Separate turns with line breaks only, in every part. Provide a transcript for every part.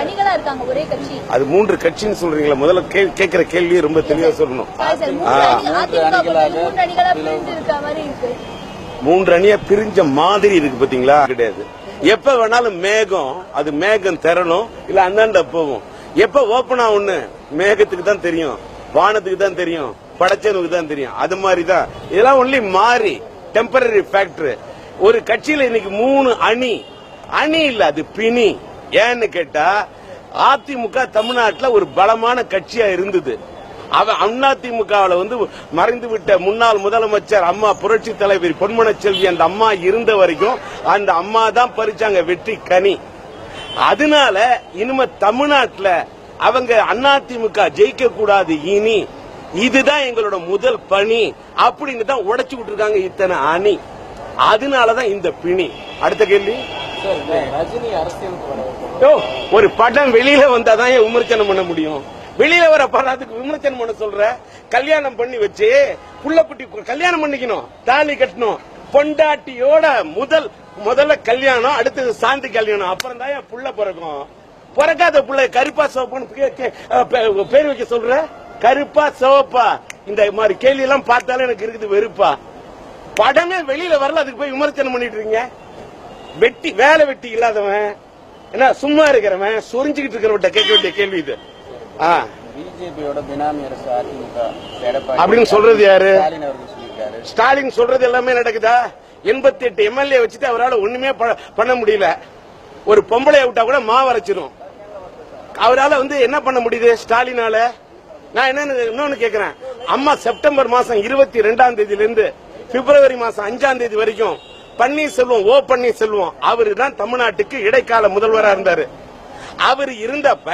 அணிகளா இருக்காங்க ஒரே கட்சி.
அது மூன்று கட்சின்னு சொல்றீங்களா முதல்ல கேட்கிற கேள்வியை ரொம்ப தெளிவா சொல்லணும்.
மூன்று
அணியா பிரிஞ்ச மாதிரி இருக்கு பாத்தீங்களா? கிடையாது. எப்ப வேணாலும் மேகம் அது மேகம் திறனும் இல்ல அந்தாண்ட போகும். எப்ப ஓபன் ஆகும்னு மேகத்துக்கு தான் தெரியும் வானத்துக்கு தான் தெரியும் படைச்சனுக்கு தான் தெரியும். அது மாதிரி தான் இதெல்லாம் ஒன்லி மாறி டெம்பரரி ஃபேக்டர் ஒரு கட்சியில இன்னைக்கு மூணு அணி. அணி இல்ல அது பிணி. ஏன்னு கேட்டா அதிமுக தமிழ்நாட்டில் ஒரு பலமான கட்சியா இருந்தது. அவன் அதிமுகவில் வந்து மறைந்து விட்ட முன்னாள் முதலமைச்சர் அம்மா புரட்சி தலைவர் பொன்மன செல்வி அந்த அம்மா இருந்த வரைக்கும் அந்த அம்மா தான் பறிச்சாங்க வெற்றி கனி. அதனால இனிமே தமிழ்நாட்டில் அவங்க அதிமுக ஜெயிக்க கூடாது இனி. இதுதான் எங்களோட முதல் பணி. அப்படின்னு தான் உடைச்சு விட்டுருக்காங்க இத்தனை அணி. அதனாலதான் இந்த பிணி. அடுத்த கேள்வி? ஒரு படம் வெளியில வந்தாதான் ஏன் விமர்சனம் பண்ண முடியும்? வெளியில வர படத்துக்கு விமர்சனம் பண்ண சொல்ற? கல்யாணம் பண்ணி வச்சு புள்ள கல்யாணம் பண்ணிக்கணும் தாலி கட்டணும். பொண்டாட்டியோட முதல் முதல்ல கல்யாணம் அடுத்தது சாந்தி கல்யாணம். அப்புறம் தான் ஏன் புள்ள பிறக்கும்? பிறக்காத புள்ள கருப்பா சிவப்புன்னு பேர் வைக்க சொல்ற? கருப்பா சிவப்பா? இந்த மாதிரி கேள்வி எல்லாம் பார்த்தாலும் எனக்கு இருக்குது வெறுப்பா. படமே வெளியில வரல அதுக்கு போய் விமர்சனம் பண்ணிட்டு இருக்கீங்க. வெட்டி வேலை வெட்டி இல்லாதவன் என்ன சும்மா இருக்கிறவன் சொரிஞ்சுக்கிட்டு இருக்கிறவன்ட்ட கேட்க வேண்டிய கேள்வி இது. அப்படின்னு சொல்றது யாரு?
ஸ்டாலின்
சொல்றது எல்லாமே நடக்குதா? எண்பத்தி எட்டு எம்எல்ஏ வச்சுட்டு அவரால் ஒண்ணுமே பண்ண முடியல. ஒரு பொம்பளை விட்டா கூட மாவரைச்சிரும் அவரால வந்து என்ன பண்ண முடியுது ஸ்டாலினால? நான் என்ன இன்னொன்னு கேக்குறேன். அம்மா செப்டம்பர் மாசம் இருபத்தி ரெண்டாம் தேதியில இருந்து பிப்ரவரி மாசம் அஞ்சாம் தேதி வரைக்கும் பன்னீர்செல்வம் ஓ பன்னீர்செல்வம் அவரு தான் தமிழ்நாட்டுக்கு இடைக்கால முதல்வரா இருந்தாரு. அவர் இருந்தப்ப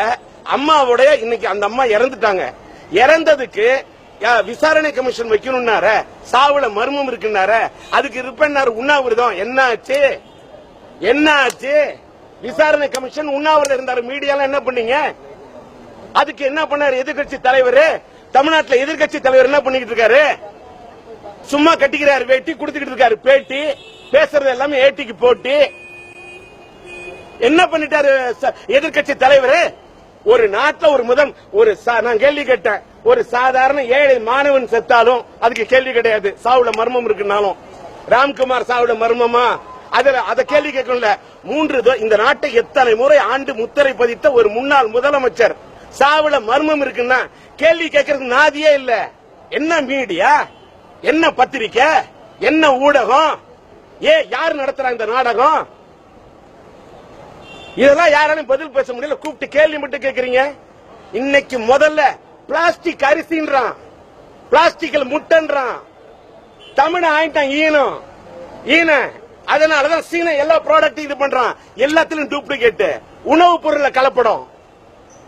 அம்மாவுடைய இன்னைக்கு அந்த அம்மா இறந்துட்டாங்க. இறந்ததுக்கு யா, விசாரணை கமிஷன் வைக்கணும்னார சாவுல மர்மம் இருக்குன்னார அதுக்கு இருப்பேன்னாரு உண்ணாவிரதம். என்ன ஆச்சு என்ன ஆச்சு விசாரணை கமிஷன் உண்ணாவிரதம் இருந்தாரு. மீடியால என்ன பண்ணீங்க? அதுக்கு என்ன பண்ணாரு எதிர்க்கட்சி தலைவர்? தமிழ்நாட்டுல எதிர்க்கட்சி தலைவர் என்ன பண்ணிக்கிட்டு இருக்காரு? சும்மா கட்டிக்கிறாரு வேட்டி கொடுத்துக்கிட்டு இருக்காரு பேட்டி. பேசுறது எல்லாமே ஏட்டிக்கு போட்டி. என்ன பண்ணிட்டாரு எதிர்கட்சி தலைவர்? ஒரு நாட்டில் ஒரு முதல் ஒரு சா- நான் கேள்வி கேட்டேன். ஒரு சாதாரண ஏழை மாணவன் செத்தாலும் அதுக்கு கேள்வி கிடையாது. சாவுல மர்மம் இருக்குனாலும் ராம்குமார் சாவுல மர்மமா? அதுல அதை கேள்வி கேட்கல மூன்று இந்த நாட்டை எத்தனை முறை ஆண்டு முத்திரை பதித்த ஒரு முன்னாள் முதலமைச்சர்? சாவுல மர்மம் இருக்குன்னா கேள்வி கேட்கறதுக்கு நாதியே இல்ல. என்ன மீடியா? என்ன பத்திரிக்கை? என்ன ஊடகம்? ஏ யார் நடத்துறாங்க இந்த நாடகம்? இதெல்லாம் யாராலையும் பதில் பேச முடியல. கூப்பிட்டு கேள்வி மட்டும் கேக்குறீங்க. இன்னைக்கு முதல்ல பிளாஸ்டிக் அரிசின்றான். பிளாஸ்டிக்ல முட்டைன்றான். தமிழ் ஆயிட்டான் ஈனம். ஈன. அதனாலதான் சீன எல்லா ப்ராடக்ட் இது பண்றான். எல்லாத்திலும் டூப்ளிகேட் உணவுப் பொருள்ல கலப்படம்.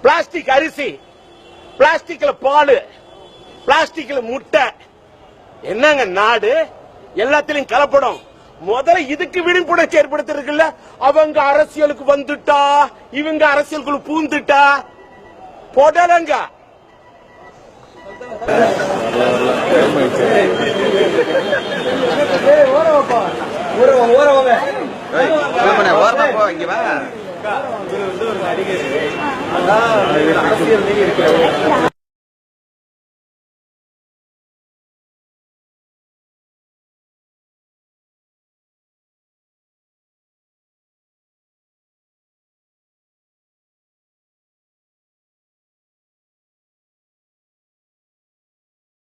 பிளாஸ்டிக் அரிசி. பிளாஸ்டிக்ல பால். பிளாஸ்டிக்ல முட்டை. என்னங்க நாடு? எல்லாத்திலையும் கலப்படம். முதல்ல இதுக்கு விழிப்புணர்ச்சி ஏற்படுத்திருக்குல்ல அவங்க அரசியலுக்கு வந்துட்டா? இவங்க அரசியலுக்குள்ள பூந்துட்டா? போடலங்க.
அரசியல் போ. இங்க